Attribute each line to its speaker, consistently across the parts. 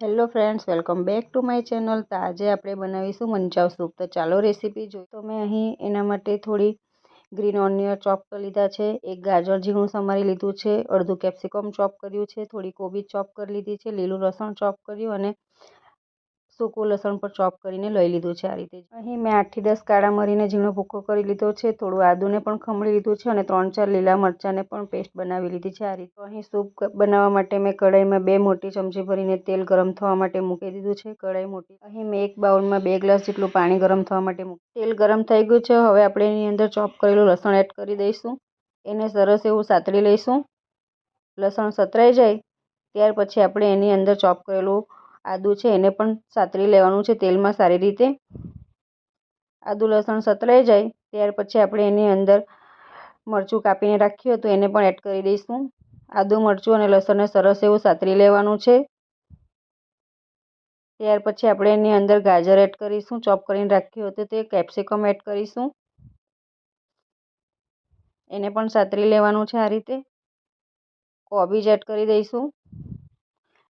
Speaker 1: Hello friends welcome back to my channel તો આજે આપણે બનાવીશું મંચાવ સૂપ. તો ચાલો રેસીપી જોઈ. તો મેં અહીં એના માટે થોડી ગ્રીન ઓનિયન ચોપ કરી લીધા છે. એક ગાજર ઝીણું સમારી લીધું છે. અડધું કેપ્સિકમ ચોપ કર્યું છે. થોડી કોબીજ ચોપ કરી લીધી છે. લીલું લસણ ચોપ કર્યું અને સૂકું લસણ પર ચોપ કરીને લઈ લીધું છે આ રીતે અહીં મેં આઠથી દસ કાળા મરીને ઝીણો ભૂકો કરી લીધો છે, થોડું આદુને પણ ખમણી લીધું છે અને ત્રણ ચાર લીલા મરચાંને પણ પેસ્ટ બનાવી લીધી છે આ રીતે. અહીં સૂપ બનાવવા માટે મેં કઢાઈમાં બે મોટી ચમચી ભરીને તેલ ગરમ થવા માટે મૂકી દીધું છે, કઢાઈ મોટી. અહીં મેં એક બાઉલમાં બે ગ્લાસ જેટલું પાણી ગરમ થવા માટે મૂકી તેલ ગરમ થઈ ગયું છે, હવે આપણે એની અંદર ચોપ કરેલું લસણ એડ કરી દઈશું. એને સરસ એવું સાતળી લઈશું. લસણ સતરાઈ જાય, ત્યાર પછી આપણે એની અંદર ચોપ કરેલું આદું છે, એને પણ સાતરી લેવાનું છે તેલમાં સારી રીતે. આદું લસણ સતરાઈ જાય, ત્યાર પછી આપણે એની અંદર મરચું કાપીને રાખ્યું હતું, એને પણ એડ કરી દઈશું. આદું, મરચું અને લસણને સરસ એવું સાતરી લેવાનું છે. ત્યાર પછી આપણે એની અંદર ગાજર એડ કરીશું ચોપ કરીને રાખ્યું હતું તે કેપ્સિકમ એડ કરીશું. એને પણ સાતરી લેવાનું છે આ રીતે. કોબીજ એડ કરી દઈશું.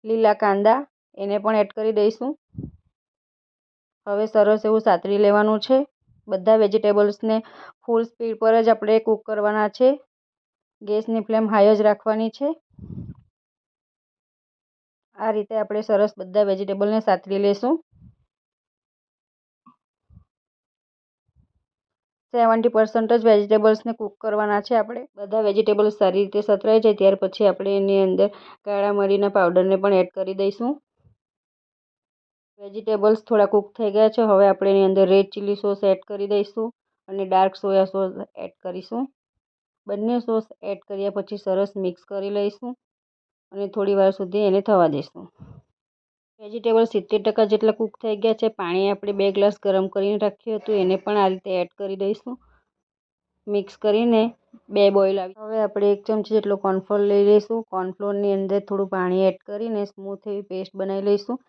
Speaker 1: લીલા કાંદા એને પણ એડ કરી દઈશું. હવે સરસ એવું સાતરી લેવાનું છે. બધા વેજીટેબલ્સને ફૂલ સ્પીડ પર જ આપણે કૂક કરવાના છે. ગેસની ફ્લેમ હાઈ જ રાખવાની છે. આ રીતે આપણે સરસ બધા વેજીટેબલને સાતરી લેશું. સેવન્ટી પર્સન્ટ જ વેજીટેબલ્સને કૂક કરવાના છે આપણે. બધા વેજીટેબલ્સ સારી રીતે સતરાઈ જાય, ત્યાર પછી આપણે એની અંદર કાળા મરીના પાવડરને પણ એડ કરી દઈશું. વેજીટેબલ્સ થોડા કૂક થઈ ગયા છે. હવે આપણે એની અંદર રેડ ચીલી સોસ એડ કરી દઈશું અને ડાર્ક સોયા સોસ એડ કરીશું. બંને સોસ એડ કર્યા પછી સરસ મિક્સ કરી લઈશું અને થોડી વાર સુધી એને થવા દઈશું. વેજીટેબલ સિત્તેર ટકા જેટલા કૂક થઈ ગયા છે. પાણી આપણે બે ગ્લાસ ગરમ કરીને રાખ્યું હતું. એને પણ આ રીતે એડ કરી દઈશું. મિક્સ કરીને બે બોઇલ આવી હવે આપણે એક ચમચી જેટલો કોર્નફ્લોર લઈ લઈશું. કોર્નફ્લોરની અંદર થોડું પાણી એડ કરીને સ્મૂથ એવી પેસ્ટ બનાવી લઈશું.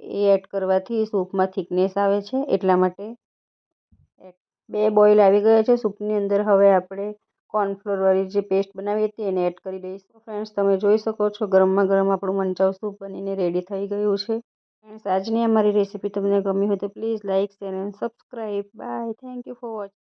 Speaker 1: એ એડ કરવાથી સૂપમાં થિકનેસ આવે છે, એટલા માટે બે બોઇલ આવી ગયા છે, સૂપની અંદર હવે આપણે કોર્નફ્લોરવાળી જે પેસ્ટ બનાવી હતી એને એડ કરી દઈશું. ફ્રેન્ડ્સ, તમે જોઈ શકો છો, ગરમમાં ગરમ આપણું મંચાવ સૂપ બનીને રેડી થઈ ગયું છે. ફ્રેન્ડ્સ, આજની અમારી રેસીપી તમને ગમી હોય તો please like, share, and subscribe bye, thank you for watching